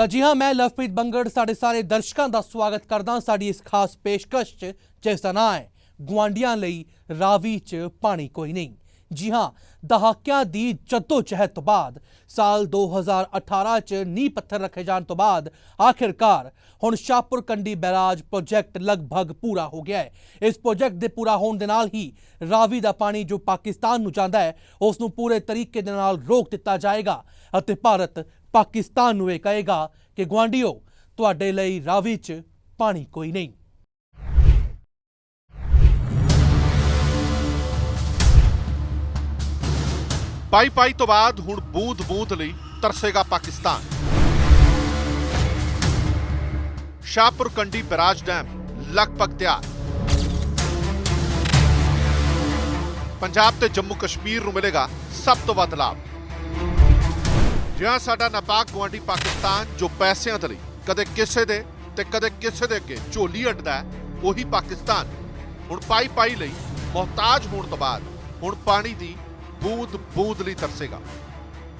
ਤਾਂ ਜੀ ਹਾਂ, ਮੈਂ ਲਵਪ੍ਰੀਤ ਬੰਗੜ, ਸਾਡੇ ਸਾਰੇ ਦਰਸ਼ਕਾਂ ਦਾ ਸਵਾਗਤ ਕਰਦਾ ਸਾਡੀ ਇਸ ਖਾਸ ਪੇਸ਼ਕਸ਼ 'ਚ, ਜਿਸ ਦਾ ਨਾਂ ਹੈ, ਗੁਆਂਢੀਆਂ ਲਈ ਰਾਵੀ 'ਚ ਪਾਣੀ ਕੋਈ ਨਹੀਂ। ਜੀ ਹਾਂ, ਦਹਾਕਿਆਂ ਦੀ ਜਹਿਦ ਤੋਂ ਬਾਅਦ, ਸਾਲ 2018 'ਚ ਨੀਂਹ ਪੱਥਰ ਰੱਖੇ ਜਾਣ ਤੋਂ ਬਾਅਦ, ਆਖਿਰਕਾਰ ਹੁਣ ਸ਼ਾਹਪੁਰ ਕੰਡੀ ਬੈਰਾਜ ਪ੍ਰੋਜੈਕਟ ਲਗਭਗ ਪੂਰਾ ਹੋ ਗਿਆ ਹੈ। ਇਸ ਪ੍ਰੋਜੈਕਟ ਦੇ ਪੂਰਾ ਹੋਣ ਦੇ ਨਾਲ ਹੀ ਰਾਵੀ ਦਾ ਪਾਣੀ ਜੋ ਪਾਕਿਸਤਾਨ ਨੂੰ ਜਾਂਦਾ ਹੈ ਉਸ ਨੂੰ ਪੂਰੇ ਤਰੀਕੇ ਦੇ ਨਾਲ ਰੋਕ ਦਿੱਤਾ ਜਾਏਗਾ ਅਤੇ ਭਾਰਤ ਪਾਕਿਸਤਾਨ ਨੂੰ ਇਹ ਕਹੇਗਾ ਕਿ ਗੁਆਂਢੀਓ, ਤੁਹਾਡੇ ਲਈ ਰਾਵੀ 'ਚ ਪਾਣੀ ਕੋਈ ਨਹੀਂ। ਪਾਈ ਪਾਈ ਤੋਂ ਬਾਅਦ ਹੁਣ ਬੂੰਦ ਬੂੰਦ ਲਈ ਤਰਸੇਗਾ ਪਾਕਿਸਤਾਨ। ਸ਼ਾਹਪੁਰ ਕੰਡੀ ਬਰਾਜ ਡੈਮ ਲਗਭਗ ਤਿਆਰ। ਪੰਜਾਬ ਤੇ ਜੰਮੂ ਕਸ਼ਮੀਰ ਨੂੰ ਮਿਲੇਗਾ ਸਭ ਤੋਂ ਵੱਧ ਲਾਭ। ਜਿਹਾਂ ਸਾਡਾ ਨਾਪਾਕ ਗੁਆਂਢੀ ਪਾਕਿਸਤਾਨ ਜੋ ਪੈਸਿਆਂ ਦੇ ਲਈ ਕਦੇ ਕਿਸੇ ਦੇ ਤੇ ਕਦੇ ਕਿਸੇ ਦੇ ਅੱਗੇ ਝੋਲੀ ਅੱਡਦਾ ਹੈ, ਉਹੀ ਪਾਕਿਸਤਾਨ। ਹੁਣ ਪਾਈ ਪਾਈ ਲਈ ਮੁਹਤਾਜ ਹੋਣ ਤੋਂ ਬਾਅਦ ਹੁਣ ਪਾਣੀ ਦੀ ਬੂੰਦ ਬੂੰਦ ਲਈ ਤਰਸੇਗਾ।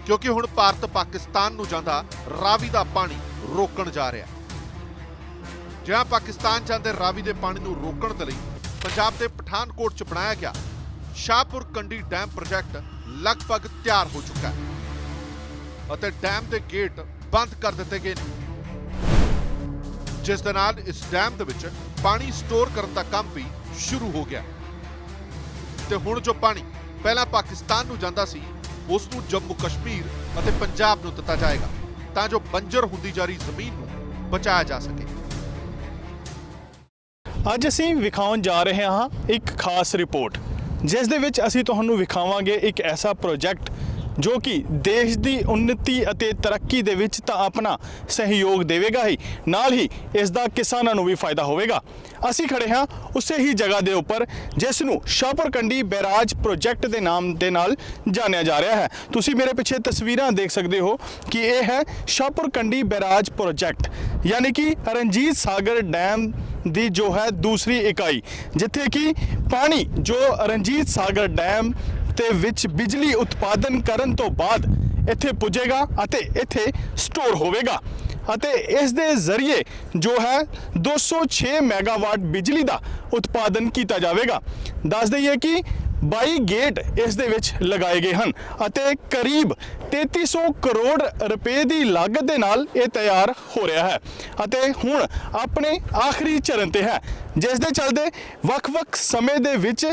ਕਿਉਂਕਿ ਹੁਣ ਭਾਰਤ ਪਾਕਿਸਤਾਨ ਨੂੰ ਜਾਂਦਾ ਰਾਵੀ ਦਾ ਪਾਣੀ ਰੋਕਣ ਜਾ ਰਿਹਾ ਹੈ। ਜਿਹਾਂ ਪਾਕਿਸਤਾਨ ਜਾਂਦੇ ਰਾਵੀ ਦੇ ਪਾਣੀ ਨੂੰ ਰੋਕਣ ਦੇ ਲਈ ਪੰਜਾਬ ਦੇ ਪਠਾਨਕੋਟ 'ਚ ਬਣਾਇਆ ਗਿਆ ਸ਼ਾਹਪੁਰ ਕੰਡੀ ਡੈਮ ਪ੍ਰੋਜੈਕਟ ਲਗਭਗ ਤਿਆਰ ਹੋ ਚੁੱਕਾ ਹੈ। ਅਤੇ ਡੈਮ ਦੇ ਗੇਟ ਬੰਦ ਕਰ ਦਿੱਤੇ ਗਏ ਨੇ। ਜਿਸ ਦੇ ਨਾਲ ਇਸ ਡੈਮ ਦੇ ਵਿੱਚ ਪਾਣੀ ਸਟੋਰ ਕਰਨ ਦਾ ਕੰਮ ਵੀ ਸ਼ੁਰੂ ਹੋ ਗਿਆ। ਤੇ ਹੁਣ ਜੋ ਪਾਣੀ ਪਹਿਲਾਂ ਪਾਕਿਸਤਾਨ ਨੂੰ ਜਾਂਦਾ ਸੀ, ਉਸ ਨੂੰ ਜੰਮੂ ਕਸ਼ਮੀਰ ਅਤੇ ਪੰਜਾਬ ਨੂੰ ਦਿੱਤਾ ਜਾਏਗਾ, ਤਾਂ ਜੋ ਬੰਜਰ ਹੁੰਦੀ ਜਾ ਰਹੀ ਜ਼ਮੀਨ ਨੂੰ ਬਚਾਇਆ ਜਾ ਸਕੇ। ਅੱਜ ਅਸੀਂ ਵਿਖਾਉਣ ਜਾ ਰਹੇ ਹਾਂ ਇੱਕ ਖਾਸ ਰਿਪੋਰਟ, ਜਿਸ ਦੇ ਵਿੱਚ ਅਸੀਂ ਤੁਹਾਨੂੰ ਵਿਖਾਵਾਂਗੇ ਇੱਕ ਐਸਾ ਪ੍ਰੋਜੈਕਟ ਜੋ ਕਿ ਦੇਸ਼ ਦੀ ਉન્નਤੀ ਅਤੇ ਤਰੱਕੀ ਦੇ ਵਿੱਚ ਤਾਂ ਆਪਣਾ ਸਹਿਯੋਗ ਦੇਵੇਗਾ ਹੀ। ਨਾਲ ਹੀ ਇਸ ਦਾ ਕਿਸਾਨਾਂ ਨੂੰ ਵੀ ਫਾਇਦਾ ਹੋਵੇਗਾ। ਅਸੀਂ ਖੜੇ ਹਾਂ ਉਸੇ ਹੀ ਜਗ੍ਹਾ ਦੇ ਉੱਪਰ, ਜਿਸ ਨੂੰ ਸ਼ਾਹਪੁਰ ਕੰਡੀ ਬੈਰਾਜ ਪ੍ਰੋਜੈਕਟ ਦੇ ਨਾਮ ਦੇ ਨਾਲ ਜਾਣਿਆ ਜਾ ਰਿਹਾ ਹੈ। ਤੁਸੀਂ ਮੇਰੇ ਪਿੱਛੇ ਤਸਵੀਰਾਂ ਦੇਖ ਸਕਦੇ ਹੋ ਕਿ ਇਹ ਹੈ ਸ਼ਾਹਪੁਰਕੰਡੀ ਬੈਰਾਜ ਪ੍ਰੋਜੈਕਟ, ਯਾਨੀ ਕਿ ਰਣਜੀਤ ਸਾਗਰ ਡੈਮ ਦੀ ਜੋ ਹੈ ਦੂਸਰੀ ਇਕਾਈ, ਜਿੱਥੇ ਕਿ ਪਾਣੀ ਜੋ ਰਣਜੀਤ ਸਾਗਰ ਡੈਮ ਤੇ ਵਿੱਚ ਬਿਜਲੀ ਉਤਪਾਦਨ ਕਰਨ ਤੋਂ ਬਾਅਦ ਇੱਥੇ ਪੁੱਜੇਗਾ ਅਤੇ ਇੱਥੇ ਸਟੋਰ ਹੋਵੇਗਾ। ਅਤੇ ਇਸ ਦੇ ਜ਼ਰੀਏ ਜੋ ਹੈ 206 ਮੈਗਾਵਾਟ ਬਿਜਲੀ ਦਾ ਉਤਪਾਦਨ ਕੀਤਾ ਜਾਵੇਗਾ। ਦੱਸ ਦਈਏ ਕਿ 22 ਗੇਟ ਇਸ ਦੇ ਵਿੱਚ ਲਗਾਏ ਗਏ ਹਨ ਅਤੇ ਕਰੀਬ 3300 ਕਰੋੜ ਰੁਪਏ ਦੀ ਲਾਗਤ ਦੇ ਨਾਲ ਇਹ ਤਿਆਰ ਹੋ ਰਿਹਾ ਹੈ। ਅਤੇ ਹੁਣ ਆਪਣੇ ਆਖਰੀ ਚਰਨ ਤੇ ਹੈ, ਜਿਸ ਦੇ ਚੱਲਦੇ ਵੱਖ-ਵੱਖ ਸਮੇਂ ਦੇ ਵਿੱਚ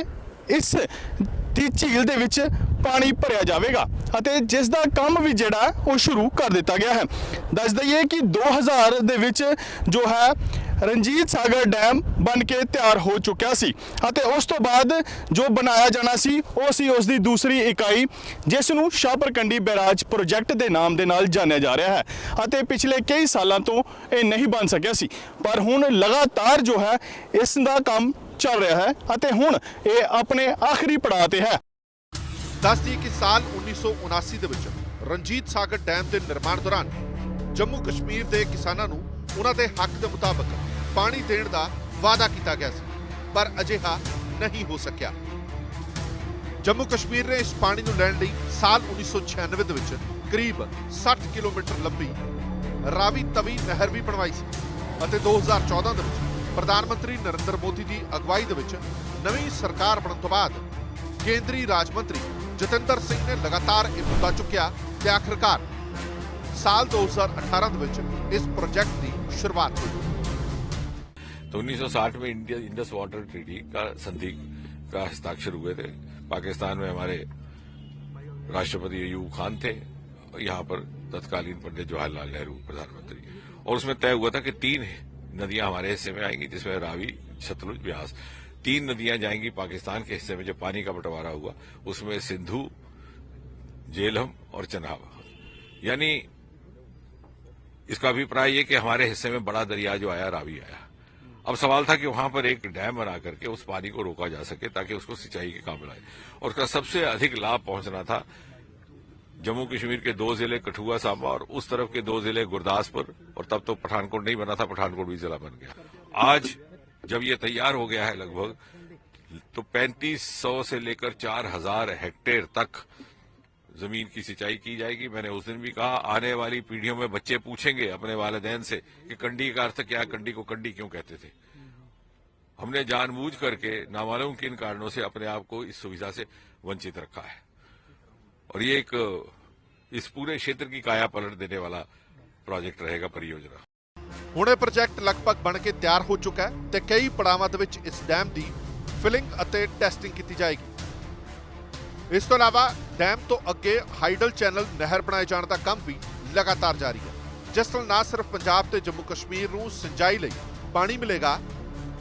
ਇਸ ਦੀ ਝੀਲ ਦੇ ਵਿੱਚ ਪਾਣੀ ਭਰਿਆ ਜਾਵੇਗਾ ਅਤੇ ਜਿਸ ਦਾ ਕੰਮ ਵੀ ਜਿਹੜਾ ਉਹ ਸ਼ੁਰੂ ਕਰ ਦਿੱਤਾ ਗਿਆ ਹੈ। ਦੱਸ ਦਈਏ ਕਿ 2000 ਦੇ ਵਿੱਚ ਜੋ ਹੈ, ਰਣਜੀਤ ਸਾਗਰ ਡੈਮ ਬਣ ਕੇ ਤਿਆਰ ਹੋ ਚੁੱਕਿਆ ਸੀ ਅਤੇ ਉਸ ਤੋਂ ਬਾਅਦ ਜੋ ਬਣਾਇਆ ਜਾਣਾ ਸੀ, ਉਹ ਸੀ ਉਸ ਦੀ ਦੂਸਰੀ ਇਕਾਈ, ਜਿਸ ਨੂੰ ਸ਼ਾਹਪਰਕੰਡੀ ਬੈਰਾਜ ਪ੍ਰੋਜੈਕਟ ਦੇ ਨਾਮ ਦੇ ਨਾਲ ਜਾਣਿਆ ਜਾ ਰਿਹਾ ਹੈ ਅਤੇ ਪਿਛਲੇ ਕਈ ਸਾਲਾਂ ਤੋਂ ਇਹ ਨਹੀਂ ਬਣ ਸਕਿਆ ਸੀ। ਪਰ ਹੁਣ ਲਗਾਤਾਰ ਜੋ ਹੈ, ਇਸ ਦਾ ਕੰਮ ਚੱਲ ਰਿਹਾ ਹੈ ਅਤੇ ਹੁਣ ਇਹ ਆਪਣੇ ਆਖਰੀ ਪੜਾਅ ਤੇ ਹੈ। ਦੱਸਦੀ ਕਿ ਸਾਲ 1979 ਦੇ ਵਿੱਚ ਰਣਜੀਤ ਸਾਗਰ ਡੈਮ ਦੇ ਨਿਰਮਾਣ ਦੌਰਾਨ ਜੰਮੂ ਕਸ਼ਮੀਰ ਦੇ ਕਿਸਾਨਾਂ ਨੂੰ ਉਹਨਾਂ ਦੇ ਹੱਕ ਦੇ ਮੁਤਾਬਕ ਪਾਣੀ ਦੇਣ ਦਾ ਵਾਅਦਾ ਕੀਤਾ ਗਿਆ ਸੀ, ਪਰ ਅਜਿਹਾ ਨਹੀਂ ਹੋ ਸਕਿਆ। ਜੰਮੂ ਕਸ਼ਮੀਰ ਨੇ ਇਸ ਪਾਣੀ ਨੂੰ ਲੈਣ ਲਈ ਸਾਲ 1996 ਦੇ ਵਿੱਚ ਕਰੀਬ 60 ਕਿਲੋਮੀਟਰ ਲੰਬੀ ਰਾਵੀ ਤਵੀ ਨਹਿਰ ਵੀ ਬਣਵਾਈ ਸੀ ਅਤੇ 2014 ਦੇ ਵਿੱਚ ਪ੍ਰਧਾਨ ਮੰਤਰੀ ਨਰਿੰਦਰ ਮੋਦੀ ਦੀ ਅਗਵਾਈ ਦੇ ਵਿੱਚ ਨਵੀਂ ਸਰਕਾਰ ਬਣਨ ਤੋਂ ਬਾਅਦ ਕੇਂਦਰੀ ਰਾਜ ਮੰਤਰੀ ਜਤਿੰਦਰ ਸਿੰਘ ਨੇ ਲਗਾਤਾਰ ਇਹ ਮੁੱਦਾ ਚੁੱਕਿਆ ਤੇ ਆਖਰਕਾਰ ਸਾਲ 2018 ਦੇ ਵਿੱਚ ਇਸ ਪ੍ਰੋਜੈਕਟ ਦੀ ਸ਼ੁਰੂਆਤ ਹੋਈ तो 1960 में इंडिया इंडस वाटर ट्रीटी का संधि का हस्ताक्षर हुए थे पाकिस्तान में हमारे राष्ट्रपति अयूब खान थे यहाँ पर तत्कालीन पंडित जवाहरलाल नेहरू प्रधानमंत्री और उसमें तय हुआ था कि तीन नदियाँ हमारे हिस्से में आएँगी, जिसमें रावी, सतलुज, ब्यास। तीन नदियाँ जाएँगी पाकिस्तान के हिस्से में, जब पानी का बंटवारा हुआ, उसमें सिंधु, जेलम और चनाब यानी, इसका अभिप्राय ये कि हमारे हिस्से में बड़ा दरिया जो आया, रावी आया। अब सवाल था कि वहाँ पर एक डैम बना करके उस पानी को रोका जा सके, ताकि उसको सिंचाई के काम लाए। और उसका सबसे अधिक लाभ पहुँचना था जम्मू कश्मीर के दो ज़िले, कठुआ, सांबा और उस तरफ़ के दो ज़िले, गुरदासपुर और तब तो पठानकोट नहीं बना था, पठानकोट भी जिला बन गया। आज जब ये तैयार हो गया है लगभग तो 3500 से लेकर 4000 हेक्टेयर तक ज़मीन की सिंचाई की जाएगी। मैंने उस दिन भी कहा, आने वाली पीढ़ियों में बच्चे पूछेंगे अपने वालदेन से कि कंडी का अर्थ क्या, कंडी को कंडी क्यों कहते थे। हमने जानबूझ करके नामालूम किन कारणों से अपने आप को इस सुविधा से वंचित रखा है। और ये एक इस पूरे क्षेत्र की काया पलट देने वाला प्रोजेक्ट रहेगा परियोजना ਹੁਣ ਇਹ ਪ੍ਰੋਜੈਕਟ ਲਗਭਗ ਬਣ ਕੇ ਤਿਆਰ ਹੋ ਚੁੱਕਾ ਹੈ ਤੇ ਕਈ ਪੜਾਵਾਂ ਦੇ ਵਿੱਚ ਇਸ ਡੈਮ ਦੀ ਫਿਲਿੰਗ ਅਤੇ ਟੈਸਟਿੰਗ ਕੀਤੀ ਜਾਏਗੀ ਇਸ ਤੋਂ ਇਲਾਵਾ ਡੈਮ ਤੋਂ ਅੱਗੇ ਹਾਈਡਲ ਚੈਨਲ ਨਹਿਰ ਬਣਾਏ ਜਾਣ ਦਾ ਕੰਮ ਵੀ ਲਗਾਤਾਰ ਜਾਰੀ ਹੈ ਜਿਸ ਨਾਲ ਨਾ ਸਿਰਫ ਪੰਜਾਬ ਤੇ ਜੰਮੂ ਕਸ਼ਮੀਰ ਨੂੰ ਸਿੰਜਾਈ ਲਈ ਪਾਣੀ ਮਿਲੇਗਾ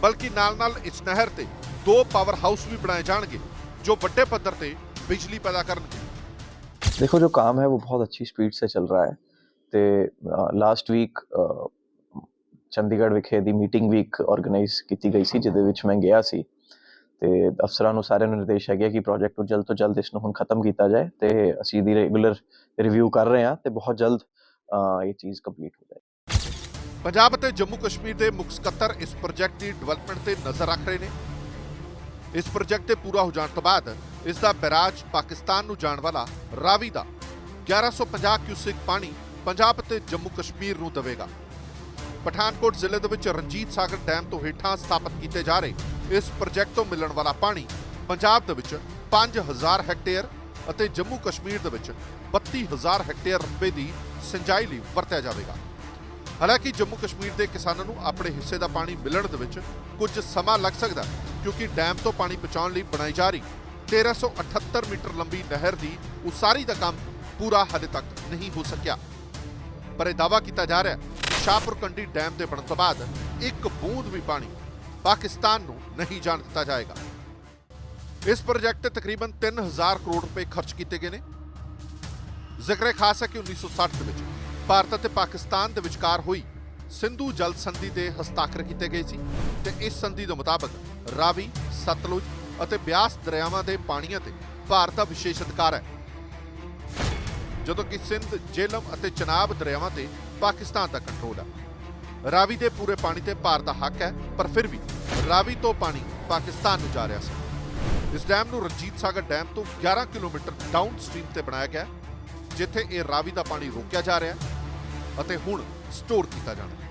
ਬਲਕਿ ਨਾਲ-ਨਾਲ ਇਸ ਨਹਿਰ ਤੇ ਦੋ ਪਾਵਰ ਹਾਊਸ ਵੀ ਬਣਾਏ ਜਾਣਗੇ ਜੋ ਵੱਡੇ ਪੱਧਰ ਤੇ ਬਿਜਲੀ ਪੈਦਾ ਕਰਨਗੇ देखो जो काम है वो बहुत अच्छी स्पीड से चल रहा है ਤੇ ਲਾਸਟ ਵੀਕ ਚੰਡੀਗੜ੍ਹ ਵਿਖੇ ਦੀ ਮੀਟਿੰਗ ਵੀਕ ਆਰਗੇਨਾਈਜ਼ ਕੀਤੀ ਗਈ ਸੀ ਜਿਹਦੇ ਵਿੱਚ ਮੈਂ ਗਿਆ ਸੀ ਤੇ ਅਫਸਰਾਂ ਨੂੰ ਸਾਰਿਆਂ ਨੂੰ ਨਿਰਦੇਸ਼ ਹੈਗਾ ਕਿ ਪ੍ਰੋਜੈਕਟ ਨੂੰ ਜਲਦ ਤੋਂ ਜਲਦ ਇਸ ਨੂੰ ਹੁਣ ਖਤਮ ਕੀਤਾ ਜਾਏ ਤੇ ਅਸੀਂ ਦੀ ਰੈਗੂਲਰ ਰਿਵਿਊ ਕਰ ਰਹੇ ਹਾਂ ਤੇ ਬਹੁਤ ਜਲਦ ਅ, ਇਹ ਚੀਜ਼ ਕੰਪਲੀਟ ਹੋ ਜਾਏ ਪੰਜਾਬ ਅਤੇ ਜੰਮੂ ਕਸ਼ਮੀਰ ਦੇ ਮੁੱਖ ਸਕੱਤਰ ਇਸ ਪ੍ਰੋਜੈਕਟ ਦੀ ਡਿਵੈਲਪਮੈਂਟ ਤੇ ਨਜ਼ਰ ਰੱਖ ਰਹੇ ਨੇ ਇਸ ਪ੍ਰੋਜੈਕਟ ਦੇ ਪੂਰਾ ਹੋ ਜਾਣ ਤੋਂ ਬਾਅਦ ਇਸ ਦਾ ਬੈਰਾਜ ਪਾਕਿਸਤਾਨ ਨੂੰ ਜਾਣ ਵਾਲਾ ਰਾਵੀ ਦਾ 1150 ਕਿਊਸਿਕ ਪਾਣੀ ਪੰਜਾਬ ਤੇ ਜੰਮੂ ਕਸ਼ਮੀਰ ਨੂੰ ਦੇਵੇਗਾ। ਪਠਾਨਕੋਟ ਜ਼ਿਲ੍ਹੇ ਦੇ ਵਿੱਚ ਰਣਜੀਤ ਸਾਗਰ ਡੈਮ ਤੋਂ ਹੇਠਾਂ ਸਥਾਪਿਤ ਕੀਤੇ ਜਾ ਰਹੇ ਇਸ ਪ੍ਰੋਜੈਕਟ ਤੋਂ ਮਿਲਣ ਵਾਲਾ ਪਾਣੀ ਪੰਜਾਬ ਦੇ ਵਿੱਚ 5000 ਹੈਕਟੇਅਰ ਅਤੇ ਜੰਮੂ ਕਸ਼ਮੀਰ ਦੇ ਵਿੱਚ 32000 ਹੈਕਟੇਅਰ ਰਕਬੇ ਦੀ ਸਿੰਜਾਈ ਲਈ ਵਰਤਿਆ ਜਾਵੇਗਾ। ਹਾਲਾਂਕਿ ਜੰਮੂ ਕਸ਼ਮੀਰ ਦੇ ਕਿਸਾਨਾਂ ਨੂੰ ਆਪਣੇ ਹਿੱਸੇ ਦਾ ਪਾਣੀ ਮਿਲਣ ਦੇ ਵਿੱਚ ਕੁਝ ਸਮਾਂ ਲੱਗ ਸਕਦਾ ਕਿਉਂਕਿ ਡੈਮ ਤੋਂ ਪਾਣੀ ਪਹੁੰਚਾਉਣ ਲਈ ਬਣਾਈ ਜਾ ਰਹੀ 1378 ਮੀਟਰ ਲੰਬੀ ਨਹਿਰ ਦੀ ਉਸਾਰੀ ਦਾ ਕੰਮ ਪੂਰਾ ਹਾਲੇ ਤੱਕ ਨਹੀਂ ਹੋ ਸਕਿਆ। ਪਰ ਇਹ ਦਾਅਵਾ ਕੀਤਾ ਜਾ ਰਿਹਾ ਹੈ ਸ਼ਾਹਪੁਰ ਕੰਡੀ ਡੈਮ ਦੇ ਬਣਨ ਤੋਂ ਬਾਅਦ ਇੱਕ ਬੂੰਦ ਵੀ ਪਾਣੀ ਪਾਕਿਸਤਾਨ ਨੂੰ ਨਹੀਂ ਜਾਣ ਦਿੱਤਾ ਜਾਏਗਾ। ਇਸ ਪ੍ਰੋਜੈਕਟ ਤੇ ਤਕਰੀਬਨ 3000 ਕਰੋੜ ਰੁਪਏ ਖਰਚ ਕੀਤੇ ਗਏ ਨੇ। ਜ਼ਿਕਰ ਖਾਸ ਹੈ ਕਿ 1960 ਦੇ ਵਿੱਚ ਭਾਰਤ ਅਤੇ ਪਾਕਿਸਤਾਨ ਦੇ ਵਿਚਕਾਰ ਹੋਈ ਸਿੰਧੂ ਜਲ ਸੰਧੀ ਦੇ ਹਸਤਾਖਰ ਕੀਤੇ ਗਏ ਸੀ ਤੇ ਇਸ ਸੰਧੀ ਦੇ ਮੁਤਾਬਕ ਰਾਵੀ, ਸਤਲੁਜ ਅਤੇ ਬਿਆਸ ਦਰਿਆਵਾਂ ਦੇ ਪਾਣੀਆਂ ਤੇ ਭਾਰਤ ਦਾ ਵਿਸ਼ੇਸ਼ ਅਧਿਕਾਰ ਹੈ। ਜਦੋਂ ਕਿ ਸਿੰਧ, ਜੇਲਮ ਅਤੇ ਚਨਾਬ ਦਰਿਆਵਾਂ ਤੇ ਪਾਕਿਸਤਾਨ ਦਾ ਕੰਟਰੋਲ ਹੈ। ਰਾਵੀ ਦੇ ਪੂਰੇ ਪਾਣੀ ਤੇ ਭਾਰਤ ਦਾ ਹੱਕ ਹੈ, ਪਰ ਫਿਰ ਵੀ ਰਾਵੀ ਤੋਂ ਪਾਣੀ ਪਾਕਿਸਤਾਨ ਨੂੰ ਜਾ ਰਿਹਾ ਸੀ। ਇਸ ਡੈਮ ਨੂੰ ਰਣਜੀਤ ਸਾਗਰ ਡੈਮ ਤੋਂ 11 ਕਿਲੋਮੀਟਰ ਡਾਊਨ ਸਟ੍ਰੀਮ ਤੇ ਬਣਾਇਆ ਗਿਆ ਜਿੱਥੇ ਇਹ ਰਾਵੀ ਦਾ ਪਾਣੀ ਰੋਕਿਆ ਜਾ ਰਿਹਾ ਹੈ। ਅਤੇ ਹੁਣ ਸਟੋਰ ਕੀਤਾ ਜਾਣਾ। ਹੈ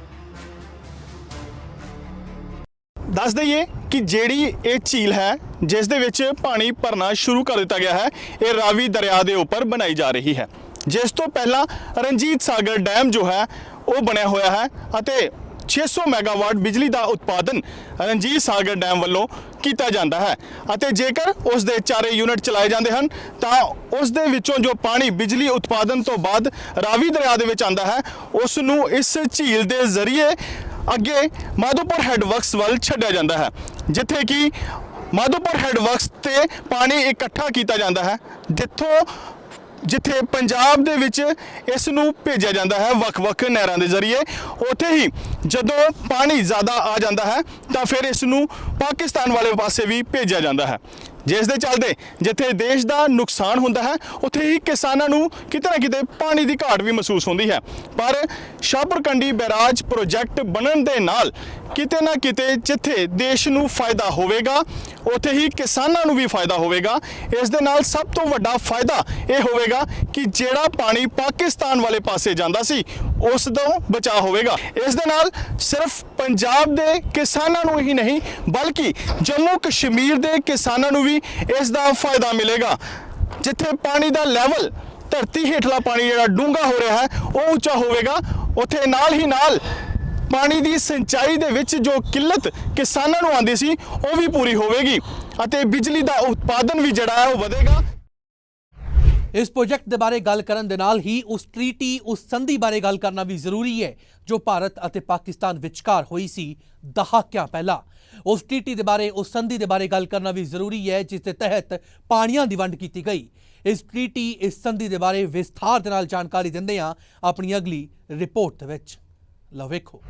ਦੱਸ ਦਈਏ ਕਿ ਜਿਹੜੀ ਇਹ ਝੀਲ ਹੈ, ਜਿਸ ਦੇ ਵਿੱਚ ਪਾਣੀ ਭਰਨਾ ਸ਼ੁਰੂ ਕਰ ਦਿੱਤਾ ਗਿਆ ਹੈ, ਇਹ ਰਾਵੀ ਦਰਿਆ ਦੇ ਉੱਪਰ ਬਣਾਈ ਜਾ ਰਹੀ ਹੈ। ਜਿਸ ਤੋਂ ਪਹਿਲਾਂ ਰਣਜੀਤ ਸਾਗਰ ਡੈਮ ਜੋ ਹੈ, ਉਹ ਬਣਿਆ ਹੋਇਆ ਹੈ ਅਤੇ 600 ਮੈਗਾਵਾਟ ਬਿਜਲੀ ਦਾ ਉਤਪਾਦਨ ਰਣਜੀਤ ਸਾਗਰ ਡੈਮ ਵੱਲੋਂ ਕੀਤਾ ਜਾਂਦਾ ਹੈ ਅਤੇ ਜੇਕਰ ਉਸ ਦੇ ਚਾਰੇ ਯੂਨਿਟ ਚਲਾਏ ਜਾਂਦੇ ਹਨ, ਤਾਂ ਉਸ ਦੇ ਵਿੱਚੋਂ ਜੋ ਪਾਣੀ ਬਿਜਲੀ ਉਤਪਾਦਨ ਤੋਂ ਬਾਅਦ ਰਾਵੀ ਦਰਿਆ ਦੇ ਵਿੱਚ ਆਉਂਦਾ ਹੈ, ਉਸ ਨੂੰ ਇਸ ਝੀਲ ਦੇ ਜ਼ਰੀਏ ਅੱਗੇ ਮਾਧੋਪੁਰ ਹੈਡਵਰਕਸ ਵੱਲ ਛੱਡਿਆ ਜਾਂਦਾ ਹੈ, ਜਿੱਥੇ ਕਿ ਮਾਧੋਪੁਰ ਹੈਡਵਰਕਸ ਤੇ ਪਾਣੀ ਇਕੱਠਾ ਕੀਤਾ ਜਾਂਦਾ ਹੈ, ਜਿੱਥੋਂ ਜਿੱਥੇ ਪੰਜਾਬ ਦੇ ਵਿੱਚ ਇਸ ਨੂੰ ਭੇਜਿਆ ਜਾਂਦਾ ਹੈ ਵੱਖ-ਵੱਖ ਨਹਿਰਾਂ ਦੇ ਜ਼ਰੀਏ। ਉੱਥੇ ਹੀ ਜਦੋਂ ਪਾਣੀ ਜ਼ਿਆਦਾ ਆ ਜਾਂਦਾ ਹੈ, ਤਾਂ ਫਿਰ ਇਸ ਨੂੰ ਪਾਕਿਸਤਾਨ ਵਾਲੇ ਪਾਸੇ ਵੀ ਭੇਜਿਆ ਜਾਂਦਾ ਹੈ। ਜਿਸ ਦੇ ਚੱਲਦੇ ਜਿੱਥੇ ਦੇਸ਼ ਦਾ ਨੁਕਸਾਨ ਹੁੰਦਾ ਹੈ, ਉੱਥੇ ਹੀ ਕਿਸਾਨਾਂ ਨੂੰ ਕਿਤੇ ਨਾ ਕਿਤੇ ਪਾਣੀ ਦੀ ਘਾਟ ਵੀ ਮਹਿਸੂਸ ਹੁੰਦੀ ਹੈ। ਪਰ ਸ਼ਾਹਪੁਰ ਬੈਰਾਜ ਪ੍ਰੋਜੈਕਟ ਬਣਨ ਦੇ ਨਾਲ ਕਿਤੇ ਨਾ ਕਿਤੇ ਜਿੱਥੇ ਦੇਸ਼ ਨੂੰ ਫਾਇਦਾ ਹੋਵੇਗਾ ਉੱਥੇ ਹੀ ਕਿਸਾਨਾਂ ਨੂੰ ਵੀ ਫਾਇਦਾ ਹੋਵੇਗਾ। ਇਸ ਦੇ ਨਾਲ ਸਭ ਤੋਂ ਵੱਡਾ ਫਾਇਦਾ ਇਹ ਹੋਵੇਗਾ ਕਿ ਜਿਹੜਾ ਪਾਣੀ ਪਾਕਿਸਤਾਨ ਵਾਲੇ ਪਾਸੇ ਜਾਂਦਾ ਸੀ, ਉਸ ਤੋਂ ਬਚਾਅ ਹੋਵੇਗਾ। ਇਸ ਦੇ ਨਾਲ ਸਿਰਫ ਪੰਜਾਬ ਦੇ ਕਿਸਾਨਾਂ ਨੂੰ ਹੀ ਨਹੀਂ, ਬਲਕਿ ਜੰਮੂ ਕਸ਼ਮੀਰ ਦੇ ਕਿਸਾਨਾਂ ਨੂੰ ਵੀ ਇਸ ਦਾ ਫਾਇਦਾ ਮਿਲੇਗਾ। ਜਿੱਥੇ ਪਾਣੀ ਦਾ ਲੈਵਲ ਧਰਤੀ ਹੇਠਲਾ ਪਾਣੀ ਜਿਹੜਾ ਡੂੰਘਾ ਹੋ ਰਿਹਾ ਹੈ, ਉਹ ਉੱਚਾ ਹੋਵੇਗਾ। ਉੱਥੇ ਨਾਲ ਹੀ ਨਾਲ ਪਾਣੀ ਦੀ ਸਿੰਚਾਈ ਦੇ ਵਿੱਚ ਜੋ ਕਿੱਲਤ ਕਿਸਾਨਾਂ ਨੂੰ ਆਉਂਦੀ ਸੀ, ਉਹ ਵੀ ਪੂਰੀ ਹੋਵੇਗੀ ਅਤੇ ਬਿਜਲੀ ਦਾ ਉਤਪਾਦਨ ਵੀ ਜਿਹੜਾ ਹੈ ਉਹ ਵਧੇਗਾ। ਇਸ ਪ੍ਰੋਜੈਕਟ ਦੇ ਬਾਰੇ ਗੱਲ ਕਰਨ ਦੇ ਨਾਲ ਹੀ ਉਸ ਟ੍ਰੀਟੀ, ਉਸ ਸੰਧੀ ਬਾਰੇ ਗੱਲ ਕਰਨਾ ਵੀ ਜ਼ਰੂਰੀ ਹੈ, ਜੋ ਭਾਰਤ ਅਤੇ ਪਾਕਿਸਤਾਨ ਵਿਚਕਾਰ ਹੋਈ ਸੀ ਦਹਾਕਿਆਂ ਪਹਿਲਾਂ। ਉਸ ਟ੍ਰੀਟੀ ਦੇ ਬਾਰੇ, ਉਸ ਸੰਧੀ ਦੇ ਬਾਰੇ ਗੱਲ ਕਰਨਾ ਵੀ ਜ਼ਰੂਰੀ ਹੈ, ਜਿਸ ਦੇ ਤਹਿਤ ਪਾਣੀਆਂ ਦੀ ਵੰਡ ਕੀਤੀ ਗਈ। ਇਸ ਟ੍ਰੀਟੀ, ਇਸ ਸੰਧੀ ਦੇ ਬਾਰੇ ਵਿਸਥਾਰ ਦੇ ਨਾਲ ਜਾਣਕਾਰੀ ਦਿੰਦੇ ਹਾਂ ਆਪਣੀ ਅਗਲੀ ਰਿਪੋਰਟ ਦੇ ਵਿੱਚ। ਲਓ ਵੇਖੋ।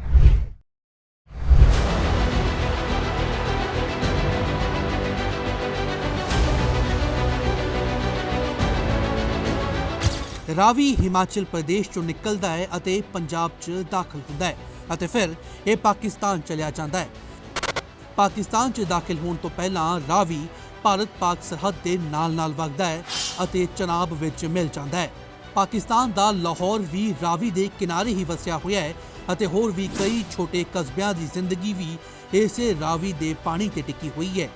ਰਾਵੀ ਹਿਮਾਚਲ ਪ੍ਰਦੇਸ਼ ਚੋਂ ਨਿਕਲਦਾ ਹੈ ਅਤੇ ਪੰਜਾਬ 'ਚ ਦਾਖਲ ਹੁੰਦਾ ਹੈ ਅਤੇ ਫਿਰ ਇਹ ਪਾਕਿਸਤਾਨ ਚਲਿਆ ਜਾਂਦਾ ਹੈ। ਪਾਕਿਸਤਾਨ 'ਚ ਦਾਖਲ ਹੋਣ ਤੋਂ ਪਹਿਲਾਂ ਰਾਵੀ ਭਾਰਤ-ਪਾਕ ਸਰਹੱਦ ਦੇ ਨਾਲ-ਨਾਲ ਵਗਦਾ ਹੈ ਅਤੇ ਚਨਾਬ ਵਿੱਚ ਮਿਲ ਜਾਂਦਾ ਹੈ। ਪਾਕਿਸਤਾਨ ਦਾ ਲਾਹੌਰ ਵੀ ਰਾਵੀ ਦੇ ਕਿਨਾਰੇ ਹੀ ਵਸਿਆ ਹੋਇਆ ਹੈ ਅਤੇ ਹੋਰ ਵੀ ਕਈ ਛੋਟੇ ਕਸਬਿਆਂ ਦੀ ਜ਼ਿੰਦਗੀ ਵੀ ਇਸੇ ਰਾਵੀ ਦੇ ਪਾਣੀ ਤੇ ਟਿਕੀ ਹੋਈ ਹੈ।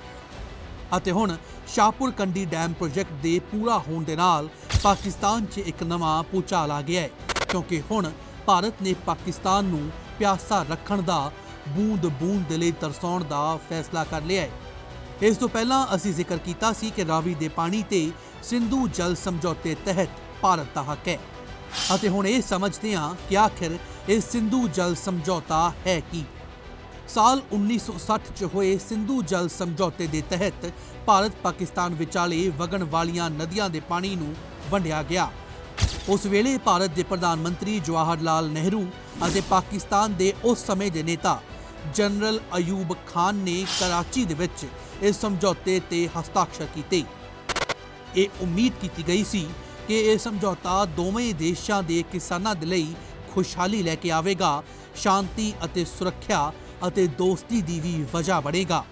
ਅਤੇ ਹੁਣ ਸ਼ਾਹਪੁਰ ਕੰਡੀ ਡੈਮ ਪ੍ਰੋਜੈਕਟ ਦੇ ਪੂਰਾ ਹੋਣ ਦੇ ਨਾਲ ਪਾਕਿਸਤਾਨ 'ਚ ਇੱਕ ਨਵਾਂ ਭੂਚਾਲ ਆ ਗਿਆ ਹੈ, ਕਿਉਂਕਿ ਹੁਣ ਭਾਰਤ ਨੇ ਪਾਕਿਸਤਾਨ ਨੂੰ ਪਿਆਸਾ ਰੱਖਣ ਦਾ ਬੂੰਦ-ਬੂੰਦ ਦੇ ਲਈ ਤਰਸਾਉਣ ਦਾ ਫੈਸਲਾ ਕਰ ਲਿਆ ਹੈ। ਇਸ ਤੋਂ ਪਹਿਲਾਂ ਅਸੀਂ ਜ਼ਿਕਰ ਕੀਤਾ ਸੀ ਕਿ ਰਾਵੀ ਦੇ ਪਾਣੀ ਤੇ ਸਿੰਧੂ ਜਲ ਸਮਝੌਤੇ ਤਹਿਤ ਭਾਰਤ ਦਾ ਹੱਕ ਹੈ। ਅਤੇ ਹੁਣ ਇਹ ਸਮਝਦੇ ਹਾਂ ਕਿ ਆਖਿਰ ਇਹ ਸਿੰਧੂ ਜਲ ਸਮਝੌਤਾ ਹੈ ਕੀ ਸਾਲ 1960 ਚ ਹੋਏ ਸਿੰਧੂ ਜਲ ਸਮਝੌਤੇ ਦੇ ਤਹਿਤ ਭਾਰਤ ਪਾਕਿਸਤਾਨ ਵਿਚਾਲੇ ਵਗਣ ਵਾਲੀਆਂ ਨਦੀਆਂ ਦੇ ਪਾਣੀ ਨੂੰ ਵੰਡਿਆ ਗਿਆ। ਉਸ ਵੇਲੇ ਭਾਰਤ ਦੇ ਪ੍ਰਧਾਨ ਮੰਤਰੀ ਜਵਾਹਰ ਲਾਲ ਨਹਿਰੂ ਅਤੇ ਪਾਕਿਸਤਾਨ ਦੇ ਉਸ ਸਮੇਂ ਦੇ ਨੇਤਾ ਜਨਰਲ ਅਯੂਬ ਖਾਨ ਨੇ ਕਰਾਚੀ ਦੇ ਵਿੱਚ ਇਸ ਸਮਝੌਤੇ ਤੇ ਹਸਤਾਖਰ ਕੀਤੇ। ਇਹ ਉਮੀਦ ਕੀਤੀ ਗਈ ਸੀ ਕਿ ਇਹ ਸਮਝੌਤਾ ਦੋਵੇਂ ਦੇਸ਼ਾਂ ਦੇ ਕਿਸਾਨਾਂ ਦੇ ਲਈ ਖੁਸ਼ਹਾਲੀ ਲੈ ਕੇ ਆਵੇਗਾ, ਸ਼ਾਂਤੀ ਅਤੇ ਸੁਰੱਖਿਆ ਅਤੇ ਦੋਸਤੀ ਦੀ ਵੀ ਵਜ੍ਹਾ ਬਣੇਗਾ।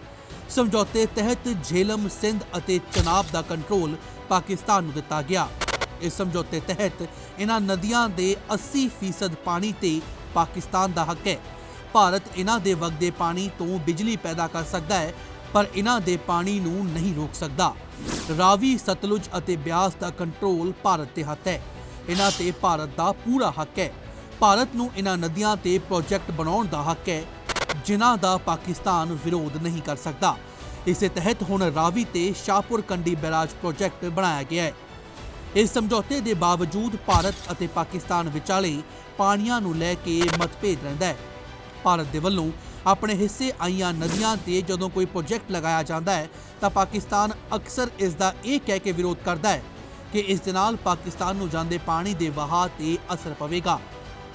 ਸਮਝੌਤੇ ਤਹਿਤ ਝੇਲਮ ਸਿੰਧ ਅਤੇ ਚਨਾਬ ਦਾ ਕੰਟਰੋਲ ਪਾਕਿਸਤਾਨ ਨੂੰ ਦਿੱਤਾ ਗਿਆ। ਇਸ ਸਮਝੌਤੇ ਤਹਿਤ ਇਹਨਾਂ ਨਦੀਆਂ ਦੇ 80% ਪਾਣੀ ਤੇ ਪਾਕਿਸਤਾਨ ਦਾ ਹੱਕ ਹੈ। ਭਾਰਤ ਇਹਨਾਂ ਦੇ ਵਗਦੇ ਪਾਣੀ ਤੋਂ ਬਿਜਲੀ ਪੈਦਾ ਕਰ ਸਕਦਾ ਹੈ, ਪਰ ਇਹਨਾਂ ਦੇ ਪਾਣੀ ਨੂੰ ਨਹੀਂ ਰੋਕ ਸਕਦਾ। ਰਾਵੀ, ਸਤਲੁਜ ਅਤੇ ਬਿਆਸ ਦਾ ਕੰਟਰੋਲ ਭਾਰਤ ਦੇ ਹੱਥ ਹੈ। ਇਹਨਾਂ ਤੇ ਭਾਰਤ ਦਾ ਪੂਰਾ ਹੱਕ ਹੈ। ਭਾਰਤ ਨੂੰ ਇਹਨਾਂ ਨਦੀਆਂ ਤੇ ਪ੍ਰੋਜੈਕਟ ਬਣਾਉਣ ਦਾ ਹੱਕ ਹੈ, ਜਿਨ੍ਹਾਂ ਦਾ ਪਾਕਿਸਤਾਨ ਵਿਰੋਧ ਨਹੀਂ ਕਰ ਸਕਦਾ। ਇਸੇ ਤਹਿਤ ਹੁਣ ਰਾਵੀ ਤੇ ਸ਼ਾਹਪੁਰ ਕੰਡੀ ਬੈਰਾਜ ਪ੍ਰੋਜੈਕਟ ਬਣਾਇਆ ਗਿਆ ਹੈ। ਇਸ ਸਮਝੌਤੇ ਦੇ ਬਾਵਜੂਦ ਭਾਰਤ ਅਤੇ ਪਾਕਿਸਤਾਨ ਵਿਚਾਲੇ ਪਾਣੀਆਂ ਨੂੰ ਲੈ ਕੇ ਮਤਭੇਦ ਰਹਿੰਦਾ ਹੈ। ਭਾਰਤ ਦੇ ਵੱਲੋਂ ਆਪਣੇ ਹਿੱਸੇ ਆਈਆਂ ਨਦੀਆਂ ਤੇ ਜਦੋਂ ਕੋਈ ਪ੍ਰੋਜੈਕਟ ਲਗਾਇਆ ਜਾਂਦਾ ਹੈ, ਤਾਂ ਪਾਕਿਸਤਾਨ ਅਕਸਰ ਇਸ ਦਾ ਇਹ ਕਹਿ ਕੇ ਵਿਰੋਧ ਕਰਦਾ ਹੈ ਕਿ ਇਸ ਦੇ ਨਾਲ ਪਾਕਿਸਤਾਨ ਨੂੰ ਜਾਂਦੇ ਪਾਣੀ ਦੇ ਵਹਾਅ ਤੇ ਅਸਰ ਪਵੇਗਾ।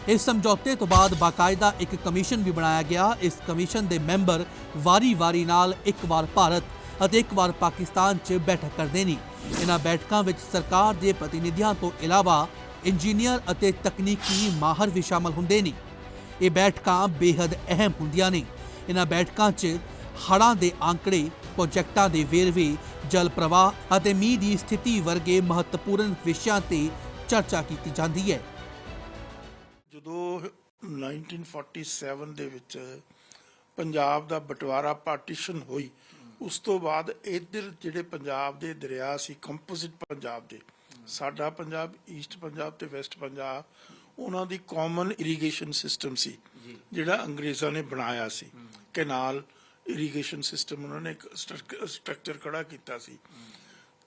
ਇਸ ਸਮਝੌਤੇ ਤੋਂ ਬਾਅਦ ਬਾਕਾਇਦਾ ਇੱਕ ਕਮਿਸ਼ਨ ਵੀ ਬਣਾਇਆ ਗਿਆ। ਇਸ ਕਮਿਸ਼ਨ ਦੇ ਮੈਂਬਰ ਵਾਰੀ-ਵਾਰੀ ਨਾਲ ਇੱਕ ਵਾਰ ਭਾਰਤ ਅਤੇ ਇੱਕ ਵਾਰ ਪਾਕਿਸਤਾਨ 'ਚ ਬੈਠਕ ਕਰਦੇ ਨੇ। ਇਹਨਾਂ ਬੈਠਕਾਂ ਵਿੱਚ ਸਰਕਾਰ ਦੇ ਪ੍ਰਤੀਨਿਧੀਆਂ ਤੋਂ ਇਲਾਵਾ ਇੰਜੀਨੀਅਰ ਅਤੇ ਤਕਨੀਕੀ ਮਾਹਰ ਵੀ ਸ਼ਾਮਲ ਹੁੰਦੇ ਨੇ। ਇਹ ਬੈਠਕਾਂ ਬੇਹੱਦ ਅਹਿਮ ਹੁੰਦੀਆਂ ਨੇ। ਇਹਨਾਂ ਬੈਠਕਾਂ 'ਚ ਹੜਾਂ ਦੇ ਆંકੜੇ ਪ੍ਰੋਜੈਕਟਾਂ ਦੇ ਵੇਰਵੇ, ਜਲ ਪ੍ਰਵਾਹ ਅਤੇ ਮੀਂਹ ਦੀ ਸਥਿਤੀ ਵਰਗੇ ਮਹੱਤਵਪੂਰਨ ਵਿਸ਼ਿਆਂ ਤੇ ਚਰਚਾ ਕੀਤੀ ਜਾਂਦੀ ਹੈ। ਜਦੋਂ 1947 ਦੇ ਵਿੱਚ ਪੰਜਾਬ ਦਾ ਬਟਵਾਰਾ ਪਾਰਟੀਸ਼ਨ ਹੋਈ ਉਸ ਤੋਂ ਬਾਅਦ ਇੱਧਰ ਜਿਹੜੇ ਪੰਜਾਬ ਦੇ ਦਰਿਆ ਸੀ ਕੰਪੋਜ਼ਿਟ ਪੰਜਾਬ ਦੇ ਸਾਡਾ ਪੰਜਾਬ ਈਸਟ ਪੰਜਾਬ ਤੇ ਵੈਸਟ ਪੰਜਾਬ ਉਹਨਾਂ ਦੀ ਕਾਮਨ ਇਰੀਗੇਸ਼ਨ ਸਿਸਟਮ ਸੀ ਜਿਹੜਾ ਅੰਗਰੇਜ਼ਾਂ ਨੇ ਬਣਾਇਆ ਸੀ। ਕੈਨਾਲ ਇਰੀਗੇਸ਼ਨ ਸਿਸਟਮ ਉਹਨਾਂ ਨੇ ਸਟਰਕਚਰ ਖੜਾ ਕੀਤਾ ਸੀ।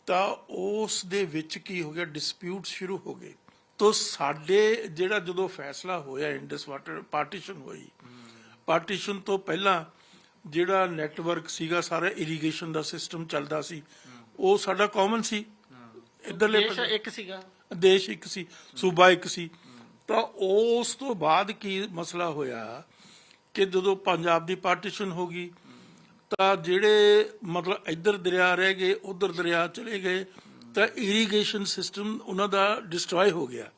ਤਾਂ ਉਸ ਦੇ ਵਿੱਚ ਕੀ ਹੋ ਗਿਆ? ਡਿਸਪਿਊਟ ਸ਼ੁਰੂ ਹੋ ਗਏ। ਤੋ ਸਾਡੇ ਜਿਹੜਾ ਜਦੋਂ ਫੈਸਲਾ ਹੋਇਆ ਇੰਡਸ ਵਾਟਰ ਪਾਰਟੀਸ਼ਨ ਹੋਈ ਪਾਰਟੀਸ਼ਨ ਤੋਂ ਪਹਿਲਾਂ ਜਿਹੜਾ ਨੈਟਵਰਕ ਸੀਗਾ ਸਾਰਾ ਇਰੀਗੇਸ਼ਨ ਦਾ ਸਿਸਟਮ ਚੱਲਦਾ ਸੀ ਉਹ ਸਾਡਾ ਕਾਮਨ ਸੀ। ਇਧਰਲੇ ਦੇਸ਼ ਇੱਕ ਸੀਗਾ। ਦੇਸ਼ ਇੱਕ ਸੀ ਸੂਬਾ ਇੱਕ ਸੀ। ਤਾਂ ਉਸ ਤੋਂ ਬਾਅਦ ਕੀ ਮਸਲਾ ਹੋਇਆ ਕਿ ਜਦੋਂ ਪੰਜਾਬ ਦੀ ਪਾਰਟੀਸ਼ਨ ਹੋ ਗਈ ਤਾਂ ਜਿਹੜੇ ਮਤਲਬ ਇੱਧਰ ਦਰਿਆ ਰਹਿ ਗਏ ਉਧਰ ਦਰਿਆ ਚਲੇ ਗਏ ਤਾਂ ਇਰੀਗੇਸ਼ਨ ਸਿਸਟਮ ਉਹਨਾਂ ਦਾ ਡਿਸਟਰੋਏ ਹੋ ਗਿਆ।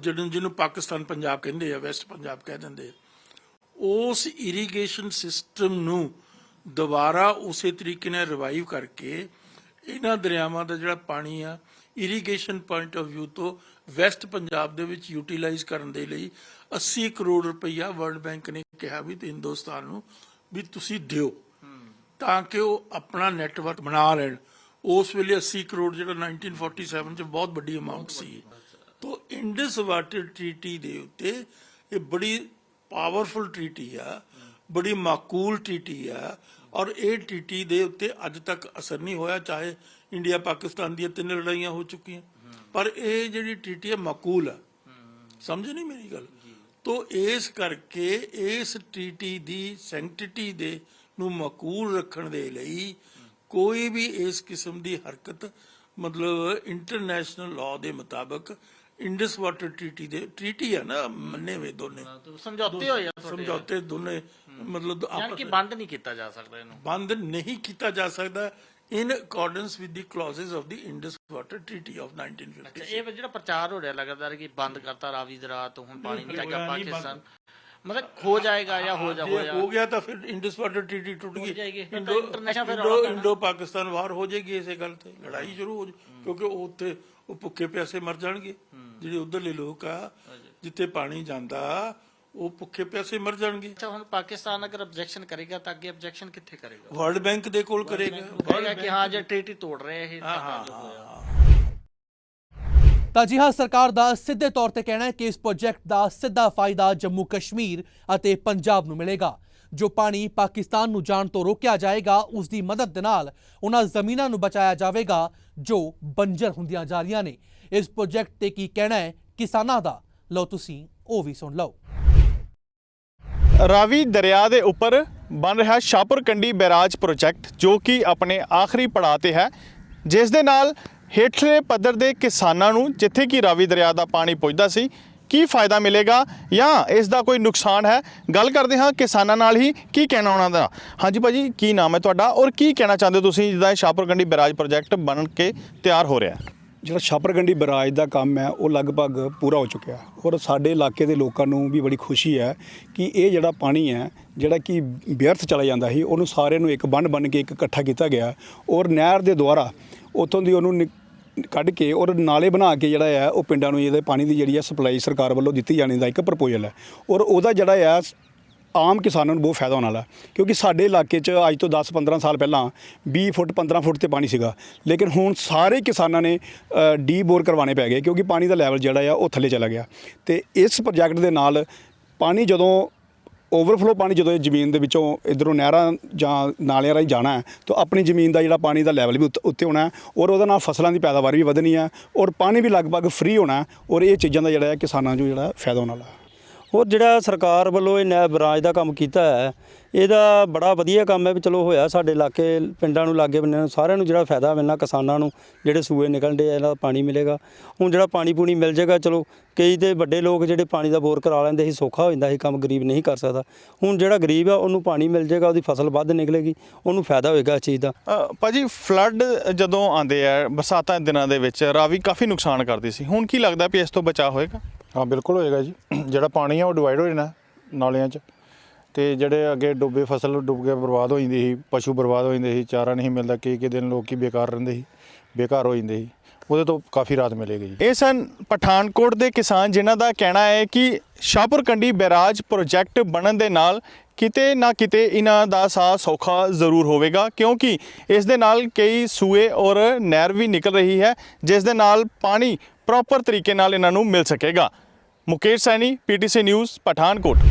ਜਿਹਨੂੰ ਜਿਹਨੂੰ ਪਾਕਿਸਤਾਨ ਪੰਜਾਬ ਕਹਿੰਦੇ ਆ ਵੈਸਟ ਪੰਜਾਬ ਕਹਿ ਦਿੰਦੇ ਉਸ ਇਰੀਗੇਸ਼ਨ ਸਿਸਟਮ ਨੂੰ ਦੁਬਾਰਾ ਉਸੇ ਤਰੀਕੇ ਨਾਲ ਰਿਵਾਈਵ ਕਰਕੇ ਇਹਨਾਂ ਦਰਿਆਵਾਂ ਦਾ ਜਿਹੜਾ ਪਾਣੀ ਆ ਇਰੀਗੇਸ਼ਨ ਪੁਆਇੰਟ ਆਫ View ਤੋਂ ਵੈਸਟ ਪੰਜਾਬ ਦੇ ਵਿੱਚ ਯੂਟਿਲਾਈਜ਼ ਕਰਨ ਦੇ ਲਈ 80 ਕਰੋੜ ਰੁਪਈਆ ਵਰਲਡ ਬੈਂਕ ਨੇ ਕਿਹਾ ਵੀ ਤੇ ਹਿੰਦੁਸਤਾਨ ਨੂੰ ਵੀ ਤੁਸੀਂ ਦਿਓ ਤਾਂ ਕਿ ਉਹ ਆਪਣਾ ਨੈਟਵਰਕ ਬਣਾ ਲੈਣ। ਉਸ ਵੇਲੇ 80 ਕਰੋੜ ਜਿਹੜਾ 1947 ਚ ਬਹੁਤ ਵੱਡੀ ਅਮਾਉਂਟ ਸੀ। ਤੋ ਇੰਡਸ ਵਾਟਰ ਟ੍ਰੀਟੀ ਦੇ ਉੱਤੇ ਇਹ ਬੜੀ ਪਾਵਰਫੁਲ ਟ੍ਰੀਟੀ ਆ, ਬੜੀ ਮਾਕੂਲ ਟ੍ਰੀਟੀ ਆ ਔਰ ਇਹ ਟ੍ਰੀਟੀ ਦੇ ਉੱਤੇ ਅੱਜ ਤੱਕ ਅਸਰ ਨਹੀਂ ਹੋਇਆ, ਚਾਹੇ ਇੰਡੀਆ ਪਾਕਿਸਤਾਨ ਦੀਆਂ ਤਿੰਨ ਲੜਾਈਆਂ ਹੋ ਚੁੱਕੀਆਂ। ਪਰ ਇਹ ਜਿਹੜੀ ਟ੍ਰੀਟੀ ਹੈ ਮਾਕੂਲ ਆ। ਸਮਝ ਨਹੀਂ ਮੇਰੀ ਗੱਲ? ਤੋ ਇਸ ਕਰਕੇ ਇਸ ਟ੍ਰੀਟੀ ਦੀ ਸੈਂਕਟਿਟੀ ਦੇ ਨੂੰ ਮਾਕੂਲ ਰੱਖਣ ਦੇ ਲਈ ਕੋਈ ਵੀ ਇਸ ਕਿਸਮ ਦੀ ਹਰਕਤ ਮਤਲਬ ਇੰਟਰਨੈਸ਼ਨਲ ਲਾਅ ਦੇ ਮੁਤਾਬਕ ਇੰਡਸ ਵਾਟਰ ਟ੍ਰੀਟੀ ਦੇ ਟ੍ਰੀਟੀ ਹੈ ਨਾ ਮੰਨੇ ਵੇ ਦੋਨੇ। ਸਮਝੌਤੇ ਹੋਏ ਆ ਤੁਹਾਡੇ। ਸਮਝੌਤੇ ਦੋਨੇ ਮਤਲਬ ਯਾਨੀ ਆਪਸ ਕਿ ਬੰਦ ਨਹੀਂ ਕੀਤਾ ਜਾ ਸਕਦਾ ਇਹਨੂੰ। ਬੰਦ ਨਹੀਂ ਕੀਤਾ ਜਾ ਸਕਦਾ in accordance with the clauses of the Indus water treaty of 1950 ਅੱਛਾ ਇਹ ਜਿਹੜਾ ਪ੍ਰਚਾਰ ਹੋ ਰਿਹਾ ਲਗਾਤਾਰ ਕਿ ਬੰਦ ਕਰਤਾ ਰਾਵੀ ਦਰਾ ਤੋਂ ਹੁਣ ਪਾਣੀ ਨਹੀਂ ਚਾਹੀਦਾ ਪਾਕਿਸਤਾਨ। मतलब हो जाएगा या हो जा हो ਜੇ जा ਹੋ ਗਿਆ ਤਾਂ ਫਿਰ ਇੰਡਸ ਵਾਟਰ ਟ੍ਰੀਟੀ ਟੁੱਟ ਗਈ ਜਾਏਗੀ। ਫਿਰ ਇੰਡੋ ਤਾਂ international ਫਿਰ ਇੰਡੋ ਰੌਲਾ ਪੈਣਾ। ਇੰਡੋ ਪਾਕਿਸਤਾਨ ਵਾਰ ਹੋ ਜਾਏਗੀ ਇਸੇ ਗੱਲ ਤੇ ਲੜਾਈ ਸ਼ੁਰੂ ਹੋ ਜਾ ਕਿਉਂਕਿ ਉਹ ਉੱਥੇ ਉਹ ਭੁੱਖੇ ਪਿਆਸੇ ਮਰ ਜਾਣਗੇ ਜਿਹੜੇ ਉਧਰਲੇ ਲੋਕ ਆ ਜਿੱਥੇ ਪਾਣੀ ਜਾਂਦਾ ਉਹ ਭੁੱਖੇ ਪਿਆਸੇ ਮਰ ਜਾਣਗੇ अच्छा हम पाकिस्तान अगर ऑब्जेक्शन करेगा तो आगे ऑब्जेक्शन कितने करेगा ਵਰਲਡ ਬੈਂਕ ਦੇ ਕੋਲ ਕਰੇਗਾ कहेगा कि हाँ जो ट्रीटी तोड़ रहे हैं हाँ, इनका हाँ, जो होया। ਤਾਂ ਜੀ ਹਾਂ, ਸਰਕਾਰ ਦਾ ਸਿੱਧੇ ਤੌਰ ਤੇ ਕਹਿਣਾ ਹੈ ਕਿ ਇਸ ਪ੍ਰੋਜੈਕਟ ਦਾ ਸਿੱਧਾ ਫਾਇਦਾ ਜੰਮੂ ਕਸ਼ਮੀਰ ਅਤੇ ਪੰਜਾਬ ਨੂੰ ਮਿਲੇਗਾ। ਜੋ ਪਾਣੀ ਪਾਕਿਸਤਾਨ ਨੂੰ ਜਾਣ ਤੋਂ ਰੋਕਿਆ ਜਾਏਗਾ ਉਸ ਦੀ ਮਦਦ ਦੇ ਨਾਲ ਉਹਨਾਂ ਜ਼ਮੀਨਾਂ ਨੂੰ ਬਚਾਇਆ ਜਾਵੇਗਾ, ਜੋ ਬੰਜਰ ਹੁੰਦੀਆਂ ਜਾ ਰਹੀਆਂ ਨੇ। ਇਸ ਪ੍ਰੋਜੈਕਟ ਤੇ ਕੀ ਕਹਿਣਾ ਹੈ ਕਿਸਾਨਾਂ ਦਾ? ਲਓ ਤੁਸੀਂ, ਉਹ ਵੀ ਸੁਣ ਲਓ। ਰਾਵੀ ਦਰਿਆ ਦੇ ਉੱਪਰ ਬਣ ਰਿਹਾ ਸ਼ਾਹਪੁਰ ਕੰਡੀ ਬੈਰਾਜ ਪ੍ਰੋਜੈਕਟ ਜੋ ਕਿ ਆਪਣੇ ਆਖਰੀ ਪੜਾਅ ਤੇ ਹੈ, ਜਿਸ ਦੇ ਨਾਲ ਹੇਠਲੇ ਪੱਧਰ ਦੇ ਕਿਸਾਨਾਂ ਨੂੰ ਜਿੱਥੇ ਕਿ ਰਾਵੀ ਦਰਿਆ ਦਾ ਪਾਣੀ ਪਹੁੰਚਦਾ ਸੀ, ਕੀ ਫਾਇਦਾ ਮਿਲੇਗਾ ਜਾਂ ਇਸ ਦਾ ਕੋਈ ਨੁਕਸਾਨ ਹੈ? ਗੱਲ ਕਰਦੇ ਹਾਂ ਕਿਸਾਨਾਂ ਨਾਲ ਹੀ, ਕੀ ਕਹਿਣਾ ਉਹਨਾਂ ਦਾ? ਹਾਂਜੀ ਭਾਜੀ, ਕੀ ਨਾਮ ਹੈ ਤੁਹਾਡਾ ਔਰ ਕੀ ਕਹਿਣਾ ਚਾਹੁੰਦੇ ਹੋ ਤੁਸੀਂ ਜਿੱਦਾਂ ਇਹ ਸ਼ਾਹਪੁਰ ਕੰਡੀ ਬੈਰਾਜ ਪ੍ਰੋਜੈਕਟ ਬਣ ਕੇ ਤਿਆਰ ਹੋ ਰਿਹਾ? ਹੈ ਜਿਹੜਾ ਛਾਪਰਗੰਡੀ ਬਰਾਜ ਦਾ ਕੰਮ ਹੈ, ਉਹ ਲਗਭਗ ਪੂਰਾ ਹੋ ਚੁੱਕਿਆ ਔਰ ਸਾਡੇ ਇਲਾਕੇ ਦੇ ਲੋਕਾਂ ਨੂੰ ਵੀ ਬੜੀ ਖੁਸ਼ੀ ਹੈ ਕਿ ਇਹ ਜਿਹੜਾ ਪਾਣੀ ਹੈ, ਜਿਹੜਾ ਕਿ ਵਿਅਰਥ ਚਲਾ ਜਾਂਦਾ ਸੀ, ਉਹਨੂੰ ਸਾਰਿਆਂ ਨੂੰ ਇੱਕ ਬੰਨ ਬਣ ਕੇ ਇੱਕ ਇਕੱਠਾ ਕੀਤਾ ਗਿਆ ਔਰ ਨਹਿਰ ਦੇ ਦੁਆਰਾ ਉੱਥੋਂ ਦੀ ਉਹਨੂੰ ਨਿ- ਕੱਢ ਕੇ ਔਰ ਨਾਲੇ ਬਣਾ ਕੇ ਜਿਹੜਾ ਹੈ ਉਹ ਪਿੰਡਾਂ ਨੂੰ ਇਹਦੇ ਪਾਣੀ ਦੀ ਜਿਹੜੀ ਹੈ ਸਪਲਾਈ ਸਰਕਾਰ ਵੱਲੋਂ ਦਿੱਤੀ ਜਾਣੀ ਦਾ ਇੱਕ ਪ੍ਰਪੋਜ਼ਲ ਹੈ। ਔਰ ਉਹਦਾ ਜਿਹੜਾ ਹੈ ਆਮ ਕਿਸਾਨਾਂ ਨੂੰ ਬਹੁਤ ਫਾਇਦਾ ਹੋਣ ਵਾਲਾ ਕਿਉਂਕਿ ਸਾਡੇ ਇਲਾਕੇ 'ਚ ਅੱਜ ਤੋਂ 10-15 ਸਾਲ ਪਹਿਲਾਂ 20 ਫੁੱਟ 15 ਫੁੱਟ ਤੇ ਪਾਣੀ ਸੀਗਾ। ਲੇਕਿਨ ਹੁਣ ਸਾਰੇ ਕਿਸਾਨਾਂ ਨੇ ਡੀ ਬੋਰ ਕਰਵਾਉਣੇ ਪੈ ਗਏ। ਕਿਉਂਕਿ ਪਾਣੀ ਦਾ ਲੈਵਲ ਜਿਹੜਾ ਆ, ਉਹ ਥੱਲੇ ਚਲਾ ਗਿਆ। ਤੇ ਇਸ ਪ੍ਰੋਜੈਕਟ ਦੇ ਨਾਲ ਪਾਣੀ ਜਦੋਂ ਓਵਰਫਲੋ ਪਾਣੀ ਜਦੋਂ ਇਹ ਜ਼ਮੀਨ ਦੇ ਵਿੱਚੋਂ ਇਧਰੋਂ ਨਹਿਰਾਂ ਜਾਂ ਨਾਲਿਆਂ ਰਾਹੀਂ ਜਾਣਾ ਹੈ, ਤਾਂ ਆਪਣੀ ਜ਼ਮੀਨ ਦਾ ਜਿਹੜਾ ਪਾਣੀ ਦਾ ਲੈਵਲ ਵੀ ਉੱਤ- ਉੱਤੇ ਹੋਣਾ ਔਰ ਉਹਦੇ ਨਾਲ ਫਸਲਾਂ ਦੀ ਪੈਦਾਵਾਰ ਵੀ ਵਧਣੀ ਹੈ ਔਰ ਪਾਣੀ ਵੀ ਲਗਭਗ ਫ੍ਰੀ ਹੋਣਾ ਔਰ ਇਹ ਚੀਜ਼ਾਂ ਦਾ ਜਿਹੜਾ ਹੈ ਕਿਸਾਨਾਂ ਨੂੰ ਜਿਹੜਾ ਫਾਇਦਾ ਹੋਣ ਵਾਲਾ ਹੈ। ਹੋਰ ਜਿਹੜਾ ਸਰਕਾਰ ਵੱਲੋਂ ਇਹ ਨੈ ਬਰਾਜ ਦਾ ਕੰਮ ਕੀਤਾ ਹੈ ਇਹਦਾ ਬੜਾ ਵਧੀਆ ਕੰਮ ਹੈ ਵੀ ਚਲੋ ਹੋਇਆ ਸਾਡੇ ਇਲਾਕੇ ਪਿੰਡਾਂ ਨੂੰ ਲਾਗੇ ਬੰਨੇ ਨੂੰ ਸਾਰਿਆਂ ਨੂੰ ਜਿਹੜਾ ਫਾਇਦਾ ਮਿਲਣਾ ਕਿਸਾਨਾਂ ਨੂੰ ਜਿਹੜੇ ਸੂਏ ਨਿਕਲਦੇ ਆ ਦਾ ਪਾਣੀ ਮਿਲੇਗਾ। ਹੁਣ ਜਿਹੜਾ ਪਾਣੀ ਪੂਣੀ ਮਿਲ ਜਾਏਗਾ ਚਲੋ ਕਈ ਤੇ ਵੱਡੇ ਲੋਕ ਜਿਹੜੇ ਪਾਣੀ ਦਾ ਬੋਰ ਕਰਾ ਲੈਂਦੇ ਸੀ ਸੌਖਾ ਹੋ ਜਾਂਦਾ ਸੀ ਕੰਮ ਗਰੀਬ ਨਹੀਂ ਕਰ ਸਕਦਾ। ਹੁਣ ਜਿਹੜਾ ਗਰੀਬ ਆ ਉਹਨੂੰ ਪਾਣੀ ਮਿਲ ਜਾਏਗਾ ਉਹਦੀ ਫਸਲ ਵੱਧ ਨਿਕਲੇਗੀ ਉਹਨੂੰ ਫਾਇਦਾ ਹੋਏਗਾ ਇਸ ਚੀਜ਼ ਦਾ। ਅ, ਭਾਜੀ ਫਲੱਡ ਜਦੋਂ ਆਉਂਦੇ ਆ ਬਰਸਾਤਾਂ ਦੇ ਦਿਨਾਂ ਦੇ ਵਿੱਚ ਰਾਵੀ ਕਾਫੀ ਨੁਕਸਾਨ ਕਰਦੀ ਸੀ। ਹੁਣ ਕੀ ਲੱਗਦਾ ਵੀ ਇਸ ਤੋਂ ਬਚਾਅ ਹੋਏਗਾ? ਹਾਂ, ਬਿਲਕੁਲ ਹੋਏਗਾ ਜੀ। ਜਿਹੜਾ ਪਾਣੀ ਆ, ਉਹ ਡਿਵਾਈਡ ਹੋ ਜਾਣਾ ਨਾਲਿਆਂ 'ਚ। ਤੇ ਜਿਹੜੇ ਅੱਗੇ ਡੁੱਬੇ ਫਸਲ ਡੁੱਬ ਕੇ ਬਰਬਾਦ ਹੋ ਜਾਂਦੀ ਸੀ, ਪਸ਼ੂ ਬਰਬਾਦ ਹੋ ਜਾਂਦੇ ਸੀ, ਚਾਰਾ ਨਹੀਂ ਮਿਲਦਾ, ਕਈ ਕਈ ਦਿਨ ਲੋਕੀ ਬੇਕਾਰ ਰਹਿੰਦੇ ਸੀ, ਬੇਕਾਰ ਹੋ ਜਾਂਦੇ ਸੀ। ਉਹਦੇ ਤੋਂ ਕਾਫੀ ਰਾਹਤ ਮਿਲੇਗੀ ਜੀ। ਇਹ ਸਨ ਪਠਾਨਕੋਟ ਦੇ ਕਿਸਾਨ ਜਿਨ੍ਹਾਂ ਦਾ ਕਹਿਣਾ ਹੈ ਕਿ ਸ਼ਾਹਪੁਰ ਕੰਡੀ ਬੈਰਾਜ ਪ੍ਰੋਜੈਕਟ ਬਣਨ ਦੇ ਨਾਲ ਕਿਤੇ ਨਾ ਕਿਤੇ ਇਹਨਾਂ ਦਾ ਸਾਹ ਸੌਖਾ ਜ਼ਰੂਰ ਹੋਵੇਗਾ, ਕਿਉਂਕਿ ਇਸ ਦੇ ਨਾਲ ਕਈ ਸੂਏ ਔਰ ਨਹਿਰ ਵੀ ਨਿਕਲ ਰਹੀ ਹੈ, ਜਿਸ ਦੇ ਨਾਲ ਪਾਣੀ ਪ੍ਰੋਪਰ ਤਰੀਕੇ ਨਾਲ ਇਹਨਾਂ ਨੂੰ ਮਿਲ ਸਕੇਗਾ। Mukesh Saini PTC news Pathankot